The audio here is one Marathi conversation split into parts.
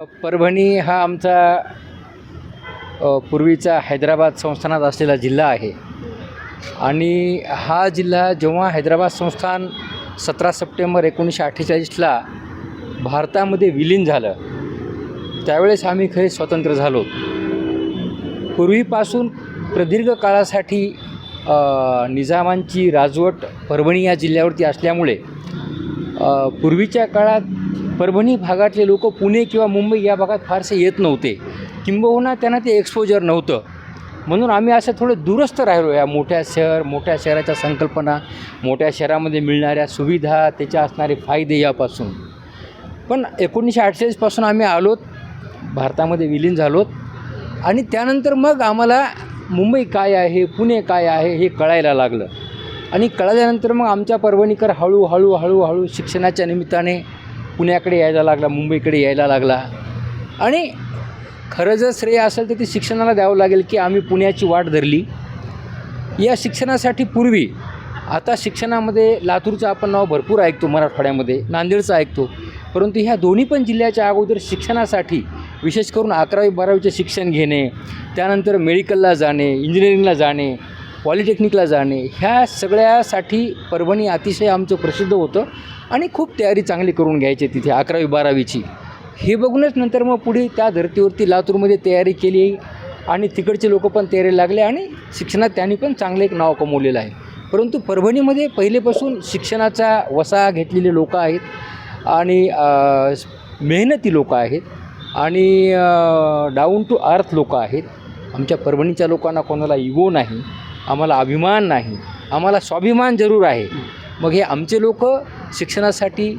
परभणी हा आमचा पूर्वीचा हैदराबाद संस्थानात असलेला जिल्हा आहे. आणि हा जिल्हा जेव्हा हैदराबाद संस्थान सतरा सप्टेंबर एकोणीसशे अठ्ठेचाळीसला भारतामध्ये विलीन झालं त्यावेळेस आम्ही खरे स्वतंत्र झालो. पूर्वीपासून प्रदीर्घ काळासाठी निजामांची राजवट परभणी या जिल्ह्यावरती असल्यामुळे पूर्वीच्या काळात परभणी भागातले लोक पुणे किंवा मुंबई या भागात फारसे येत नव्हते. किंबहुना त्यांना ते एक्सपोजर नव्हतं. म्हणून आम्ही असं थोडं दुरस्त राहिलो. या मोठ्या शहर मोठ्या शहराच्या संकल्पना मोठ्या शहरामध्ये मिळणाऱ्या सुविधा त्याच्या असणारे फायदे यापासून. पण एकोणीसशे अठ्ठेचाळीसपासून आम्ही आलोत. भारतामध्ये विलीन झालोत. आणि त्यानंतर मग आम्हाला मुंबई काय आहे पुणे काय आहे हे कळायला लागलं. आणि कळाल्यानंतर मग आमच्या परभणीकर हळूहळू हळूहळू शिक्षणाच्या निमित्ताने पुण्याकडे यायला लागला मुंबईकडे यायला लागला. आणि खरं जर श्रेय असेल तर ते शिक्षणाला द्यावं लागेल की आम्ही पुण्याची वाट धरली. या शिक्षणासाठी पूर्वी आता शिक्षणामध्ये लातूरचं आपण नाव भरपूर ऐकतो मराठवाड्यामध्ये नांदेडचं ऐकतो. परंतु ह्या दोन्ही पण जिल्ह्याच्या अगोदर शिक्षणासाठी विशेष करून अकरावी बारावीचे शिक्षण घेणे त्यानंतर मेडिकलला जाणे इंजिनिअरिंगला जाणे पॉलिटेक्निकला जाणे ह्या सगळ्यासाठी परभणी अतिशय आमचं प्रसिद्ध होतं आणि खूप तयारी चांगली करून घ्यायची तिथे अकरावी बारावीची. हे बघूनच नंतर मग पुढे त्या धर्तीवरती लातूरमध्ये तयारी केली आणि तिकडचे लोक पण तयारी लागले आणि शिक्षणात त्यांनी पण चांगलं एक नाव कमवलेलं आहे. परंतु परभणीमध्ये पहिलेपासून शिक्षणाचा वसा घेतलेले लोक आहेत आणि मेहनती लोक आहेत आणि डाऊन टू अर्थ लोक आहेत. आमच्या परभणीच्या लोकांना कोणाला इगो नाही. आम्हाला अभिमान नाही. आम्हाला स्वाभिमान जरूर आहे. मग हे आमचे लोक शिक्षणासाठी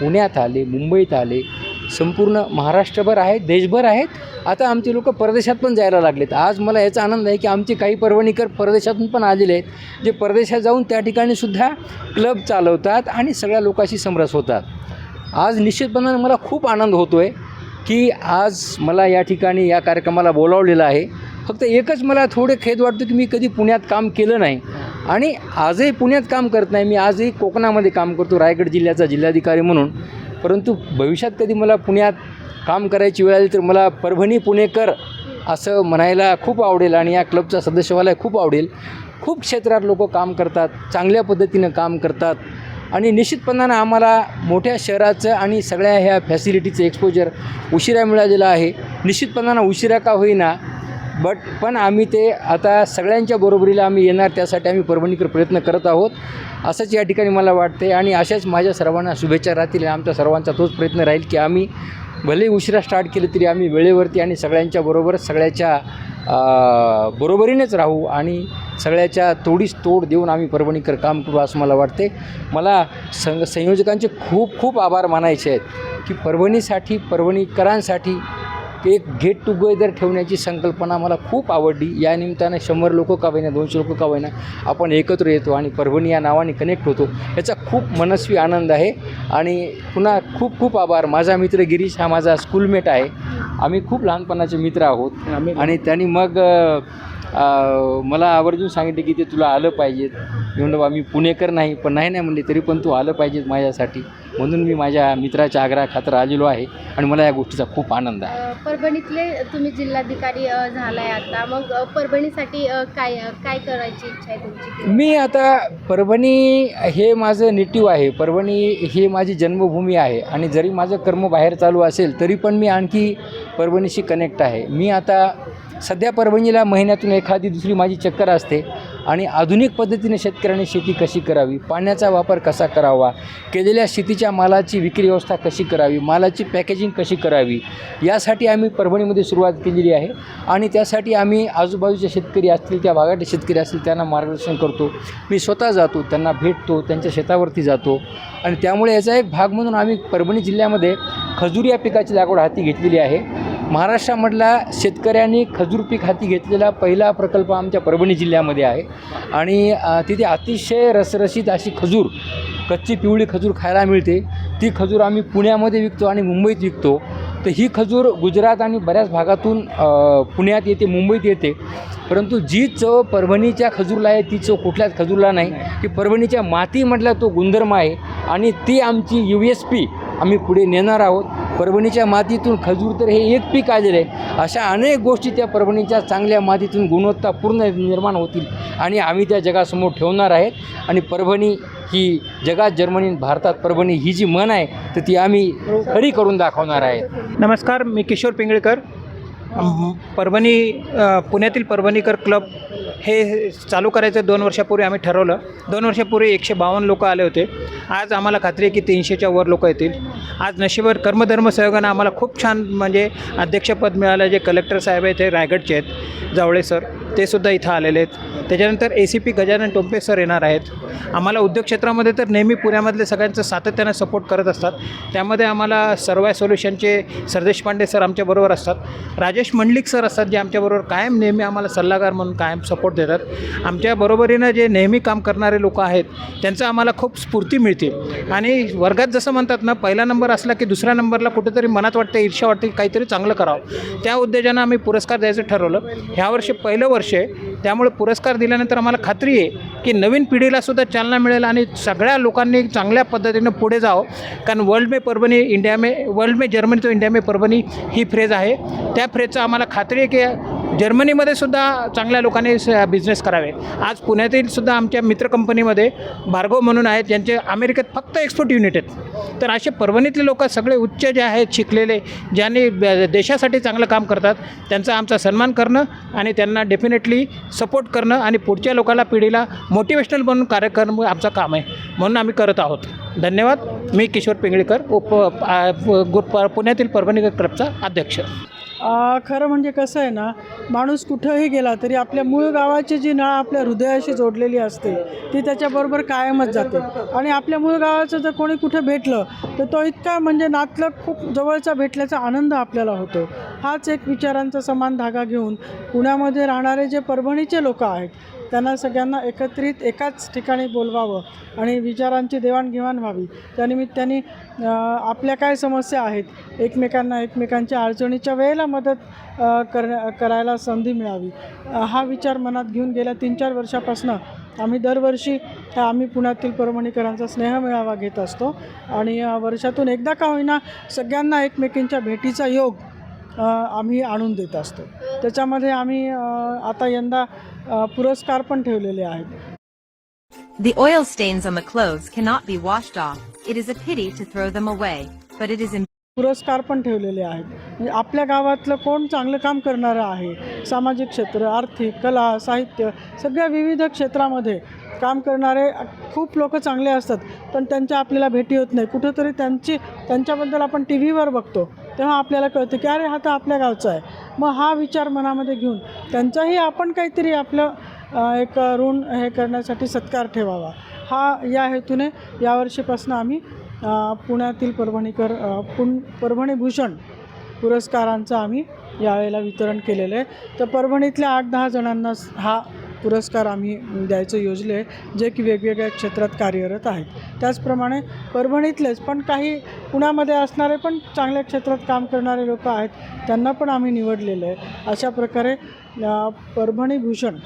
पुण्यात आले मुंबईत आले संपूर्ण महाराष्ट्रभर आहेत देशभर आहेत. आता आमचे लोक परदेशात पण जायला लागलेत. आज मला याचा आनंद आहे की आमचे काही परवणीकर परदेशातून पण आलेले आहेत जे परदेशात जाऊन त्या ठिकाणी सुद्धा क्लब चालवतात आणि सगळ्या लोकांशी समरस होतात. आज निश्चितपणाने मला खूप आनंद होतो आहे की आज मला या ठिकाणी या कार्यक्रमाला बोलावलेलं आहे. फक्त एकच मला थोडे खेद वाटतो की मी कधी पुण्यात काम केलं नाही. आणि आजही पुण्यात काम करत नाही. मी आजही कोकणामध्ये काम करतो रायगड जिल्ह्याचा जिल्हाधिकारी म्हणून. परंतु भविष्यात कधी मला पुण्यात काम करायची वेळ आली तर मला परभणी पुणेकर असं म्हणायला खूप आवडेल आणि या क्लबचा सदस्य व्हायला खूप आवडेल. खूप क्षेत्रात लोक काम करतात चांगल्या पद्धतीनं काम करतात. आणि निश्चितपणानं आम्हाला मोठ्या शहराचं आणि सगळ्या ह्या फॅसिलिटीचं एक्सपोजर उशिरा मिळालेलं आहे. निश्चितपणानं उशिरा का होईना बट पण आम्ही ते आता सगळ्यांच्या बरोबरीला आम्ही येणार त्यासाठी आम्ही परभणीकर प्रयत्न करत आहोत. असंच या ठिकाणी मला वाटते आणि अशाच माझ्या सर्वांना शुभेच्छा राहतील आमचा आमच्या सर्वांचा तोच प्रयत्न राहील की आम्ही भले उशिरा स्टार्ट केलं तरी आम्ही वेळेवरती आणि सगळ्यांच्या बरोबर सगळ्याच्या बरोबरीनेच राहू आणि सगळ्याच्या तोडीस तोड देऊन आम्ही परभणीकर काम करू असं मला वाटते. मला संघ संयोजकांचे खूप खूप आभार मानायचे आहेत की परभणीसाठी परभणीकरांसाठी एक गेट टुगेदर ठेवण्याची संकल्पना मला खूप आवडली. या निमित्तानं शंभर लोक का होईना दोनशे लोक का होईना आपण एकत्र येतो आणि परभणी या नावाने कनेक्ट होतो. याचा खूप मनस्वी आनंद आहे. आणि पुन्हा खूप खूप आभार. माझा मित्र गिरीश हा माझा स्कूलमेट आहे. आम्ही खूप लहानपणाचे मित्र आहोत. आणि त्यांनी मग मला आवर्जून सांगितले की ते तुला आलं पाहिजेत मी म्हणलं बा मी पुणेकर नाही पण नाही नाही म्हणले तरी पण तू आलं पाहिजेत माझ्यासाठी. म्हणून मी माझ्या मित्राच्या आग्रहाखातर आलेलो आहे आणि मला या गोष्टीचा खूप आनंद आहे. परभणीतले तुम्ही जिल्हाधिकारी अ, झालाय आता. मग परभणीसाठी काय काय करायची इच्छा आहे तुमची मी आता परभणी हे माझं नेटिव्ह आहे. परभणी ही माझी जन्मभूमी आहे. आणि जरी माझं कर्म बाहेर चालू असेल तरी पण मी आणखी परभणीशी कनेक्ट आहे. मी आता सध्या परभणीला महिन्यातून एखादी दुसरी माझी चक्कर असते आणि आधुनिक पद्धतीने शेतकऱ्यांनी शेती कशी करावी? पाण्याचा वापर कसा करावा? केलेल्या शेतीच्या मालाची विक्री व्यवस्था कशी करावी? मालाची पॅकेजिंग कशी करावी? यासाठी आम्ही परभणीमध्ये सुरुवात केलेली आहे आणि त्यासाठी आम्ही आजूबाजूचे शेतकरी असतील त्या भागातले शेतकरी असतील त्यांना मार्गदर्शन करतो. मी स्वतः जातो त्यांना भेटतो त्यांच्या शेतावरती जातो आणि त्यामुळे याचा एक भाग म्हणून आम्ही परभणी जिल्ह्यामध्ये खजूर या पिकाची लागवड हाती घेतलेली आहे. महाराष्ट्रामधला शेतकऱ्यांनी खजूर पीक हाती घेतलेला पहिला प्रकल्प आमच्या परभणी जिल्ह्यामध्ये आहे. आणि तिथे अतिशय रसरशीत अशी खजूर कच्ची पिवळी खजूर खायला मिळते. ती खजूर आम्ही पुण्यामध्ये विकतो आणि मुंबईत विकतो. तर ही खजूर गुजरात आणि बऱ्याच भागातून पुण्यात येते मुंबईत येते. परंतु जी चव परभणीच्या खजूरला आहे ती चव कुठल्याच खजूरला नाही. की परभणीच्या मातीमधला तो गुणधर्म आहे. आणि ती आमची यू एस पी आम्ही पुढे नेणार आहोत. परभणीच्या मातीतून खजूर तर हे एक पीक आलेलं आहे. अशा अनेक गोष्टी त्या परभणीच्या चांगल्या मातीतून गुणवत्तापूर्ण निर्माण होतील आणि आम्ही त्या जगासमोर ठेवणार आहेत. आणि परभणी ही जगात जर्मनी भारतात परभणी ही जी मन आहे तर ती आम्ही खरी करून दाखवणार आहेत नमस्कार मी किशोर पिंगळकर. परभणी पुण्यातील परभणीकर क्लब हे चालू करायचं दोन वर्षापूर्वी आम्ही ठरवलं. दोन वर्षापूर्वी एकशे बावन्न लोकं आले होते. आज आम्हाला खात्री आहे की तीनशेच्या वर लोकं येतील. आज नशिबर कर्मधर्म सहयोगानं आम्हाला खूप छान म्हणजे अध्यक्षपद मिळालं. जे कलेक्टर साहेब आहेत ते रायगडचे आहेत जावळे सर ते सुद्धा इथं आलेले आहेत. त्याच्यानंतर A C P Gajanan Tompe sir येणार आहेत. आम्हाला उद्योग क्षेत्रामध्ये तर नेहमी पुण्यामधले सगळ्यांचं सातत्यानं सपोर्ट करत असतात. त्यामध्ये आम्हाला सर्वाय सोल्युशनचे सरदेश पांडे सर आमच्याबरोबर असतात. राजेश मंडलिक सर असतात जे आमच्याबरोबर कायम नेहमी आम्हाला सल्लागार म्हणून कायम सपोर्ट देतात. आमच्या बरोबरीनं जे नेहमी काम करणारे लोक आहेत त्यांचं आम्हाला खूप स्फूर्ती मिळते आणि वर्गात जसं म्हणतात ना पहिला नंबर असला की दुसऱ्या नंबरला कुठेतरी मनात वाटतं ईर्ष्या वाटते काहीतरी चांगलं करावं. त्या उद्देशानं आम्ही पुरस्कार द्यायचं ठरवलं. ह्या वर्षी पहिलं वर्ष आहे. त्यामुळे पुरस्कार दिल्यानंतर आम्हाला खात्री आहे की नवीन पिढीला सुद्धा चालना मिळेल आणि सगळ्या लोकांनी चांगल्या पद्धतीनं पुढे जावं. कारण वर्ल्ड मे परभणी इंडिया मे वर्ल्ड मे जर्मनी तो इंडिया मे परभणी ही फ्रेज आहे. त्या फ्रेजचा आम्हाला खात्री आहे की जर्मनीमध्ये सुद्धा चांगल्या लोकांनी बिझनेस करावे. आज पुण्यातील सुद्धा आमच्या मित्र कंपनीमध्ये भार्गव म्हणून आहेत ज्यांचे अमेरिकेत फक्त एक्सपोर्ट युनिट आहेत. तर असे परभणीतले लोक सगळे उच्च जे आहेत शिकलेले ज्यांनी देशासाठी चांगलं काम करतात त्यांचा आमचा सन्मान करणं आणि त्यांना डेफिनेटली सपोर्ट करणं आणि पुढच्या लोकांना पिढीला मोटिवेशनल बनून कार्यक्रम आमचं काम आहे. म्हणून आम्ही करत आहोत. धन्यवाद. मी किशोर पिंगळीकर उप पुण्यातील परभणी क्लबचा अध्यक्ष. खरं म्हणजे कसं आहे ना माणूस कुठंही गेला तरी आपल्या मूळ गावाची जी नळ आपल्या हृदयाशी जोडलेली असते ती त्याच्याबरोबर कायमच जाते. आणि आपल्या मूळ गावाचं जर कोणी कुठं भेटलं तर तो इतका म्हणजे नातलं खूप जवळचा भेटल्याचा आनंद आपल्याला होतो. हाच एक विचारांचा समान धागा घेऊन पुण्यामध्ये राहणारे जे परभणीचे लोक आहेत त्यांना सगळ्यांना एकत्रित एकाच ठिकाणी बोलवावं आणि विचारांची देवाणघेवाण व्हावी. त्यानिमित्ताने आपल्या काय समस्या आहेत एकमेकांना एकमेकांच्या अडचणीच्या वेळेला मदत अ, कर करायला संधी मिळावी. हा विचार मनात घेऊन गेल्या तीन चार वर्षापासून आम्ही दरवर्षी आम्ही पुण्यातील परभणीकरांचा स्नेहमेळावा घेत असतो. आणि वर्षातून एकदा का होईना सगळ्यांना एकमेकींच्या भेटीचा योग आम्ही आणून देत असतो. त्याच्यामध्ये आम्ही आता यंदा पुरस्कार पण ठेवलेले आहेत The oil stains on the clothes cannot be washed off. It is a pity to throw them away, but it is. पुरस्कार पण ठेवलेले आहेत म्हणजे आपल्या गावातलं कोण चांगलं काम करणारं आहे सामाजिक क्षेत्र आर्थिक कला साहित्य सगळ्या विविध क्षेत्रामध्ये काम करणारे खूप लोक चांगले असतात पण त्यांच्या आपल्याला भेटी होत नाही कुठंतरी त्यांची त्यांच्याबद्दल आपण टी व्हीवर बघतो तेव्हा आपल्याला कळतं की अरे हा तर आपल्या गावचा आहे. मग हा विचार मनामध्ये घेऊन त्यांचाही आपण काहीतरी आपलं एक ऋण हे करण्यासाठी सत्कार ठेवावा. हा या हेतूने यावर्षीपासून आम्ही पुण्यातील परभणीकर पुण परभणी भूषण पुरस्कारांचं आम्ही यावेळेला वितरण केलेलं आहे. तर परभणीतल्या आठ दहा जणांना हा पुरस्कार आम्ही द्यायचं योजले आहे जे की वेगवेगळ्या क्षेत्रात कार्यरत आहेत त्याचप्रमाणे परभणीतलेच पण काही पुण्यामध्ये असणारे पण चांगल्या क्षेत्रात काम करणारे लोक आहेत त्यांना पण आम्ही निवडलेलं आहे. अशा प्रकारे परभणी भूषण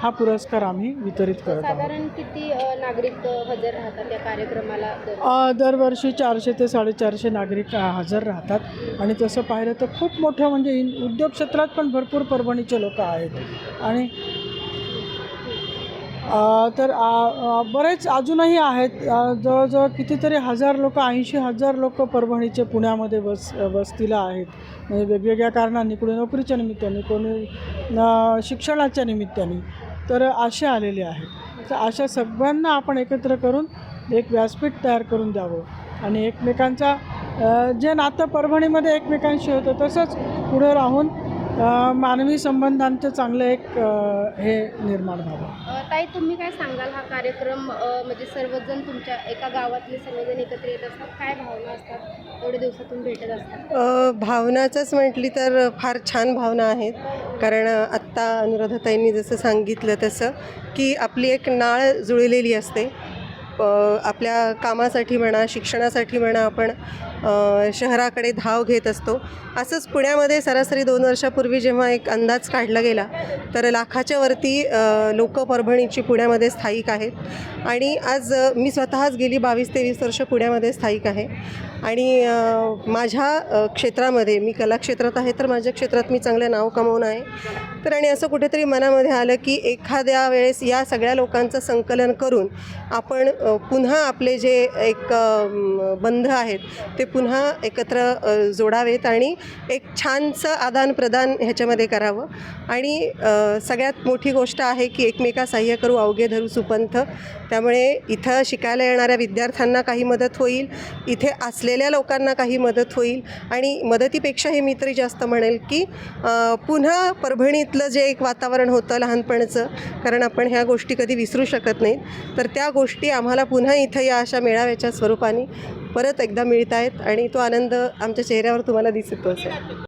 हा पुरस्कार आम्ही वितरित करत साधारण किती नागरिक हजर राहतात या कार्यक्रमाला? दरवर्षी चारशे ते साडेचारशे नागरिक हजर राहतात. आणि तसं पाहिलं तर खूप मोठं म्हणजे इन उद्योग क्षेत्रात पण भरपूर परभणीचे लोक आहेत. आणि तर बरेच अजूनही आहेत. जवळजवळ कितीतरी हजार लोक ऐंशी हजार लोक परभणीचे पुण्यामध्ये बस वस्तीला आहेत. म्हणजे वेगवेगळ्या कारणांनी कोणी नोकरीच्या निमित्ताने कोणी शिक्षणाच्या निमित्ताने तर असे आलेले आहेत. तर अशा सगळ्यांना आपण एकत्र करून एक व्यासपीठ तयार करून द्यावं आणि एकमेकांचा जे नातं परभणीमध्ये एकमेकांशी होतं तसंच पुढे राहून मानवी संबंधांचं चांगलं एक हे निर्माण व्हावं ताई तुम्ही काय सांगाल हा कार्यक्रम? म्हणजे सर्वजण तुमच्या एका गावातले सर्वजण एकत्र येत असतात. काय भावना असतात? एवढ्या दिवसातून भेटत असतात. भावनाचंच म्हटली तर फार छान भावना आहेत. कारण आत्ता अनुराधाताईंनी जसं सांगितलं तसं की आपली एक नाळ जुळलेली असते. आपल्या कामासाठी म्हणा शिक्षणासाठी म्हणा आपण शहराकडे धाव घेत असतो. असंच पुण्यामध्ये सरासरी दोन वर्षापूर्वी जेव्हा एक अंदाज काढला गेला तर लाखाच्या वरती लोक परभणीची पुण्यामध्ये स्थायिक आहेत. आणि आज मी स्वतःच गेली बावीस तेवीस वर्ष पुण्यामध्ये स्थायिक आहे. आणि माझ्या क्षेत्रामध्ये मी कला क्षेत्रात आहे तर माझ्या क्षेत्रात मी चांगलं नाव कमवून आहे. तर आणि असं कुठेतरी मनामध्ये आलं की एखाद्या वेळेस या सगळ्या लोकांचं संकलन करून आपण पुन्हा आपले जे एक बंध आहेत ते पुन्हा एकत्र जोडावेत आणि एक छानसं आदानप्रदान ह्याच्यामध्ये करावं. आणि सगळ्यात मोठी गोष्ट आहे की एकमेका सहाय्य करू अवघे धरू सुपंथ. त्यामुळे इथं शिकायला येणाऱ्या विद्यार्थ्यांना काही मदत होईल इथे असलेल्या लोकांना काही मदत होईल. आणि मदतीपेक्षाही मी तरी जास्त म्हणेल की पुन्हा परभणीतलं जे एक वातावरण होतं लहानपणाचं कारण आपण ह्या गोष्टी कधी विसरू शकत नाहीत तर त्या गोष्टी आम्हाला पुन्हा इथं या अशा मेळाव्याच्या स्वरूपाने परत एकदा मिळत आहेत आणि तो आनंद आमच्या चेहऱ्यावर तुम्हाला दिसतो असेल.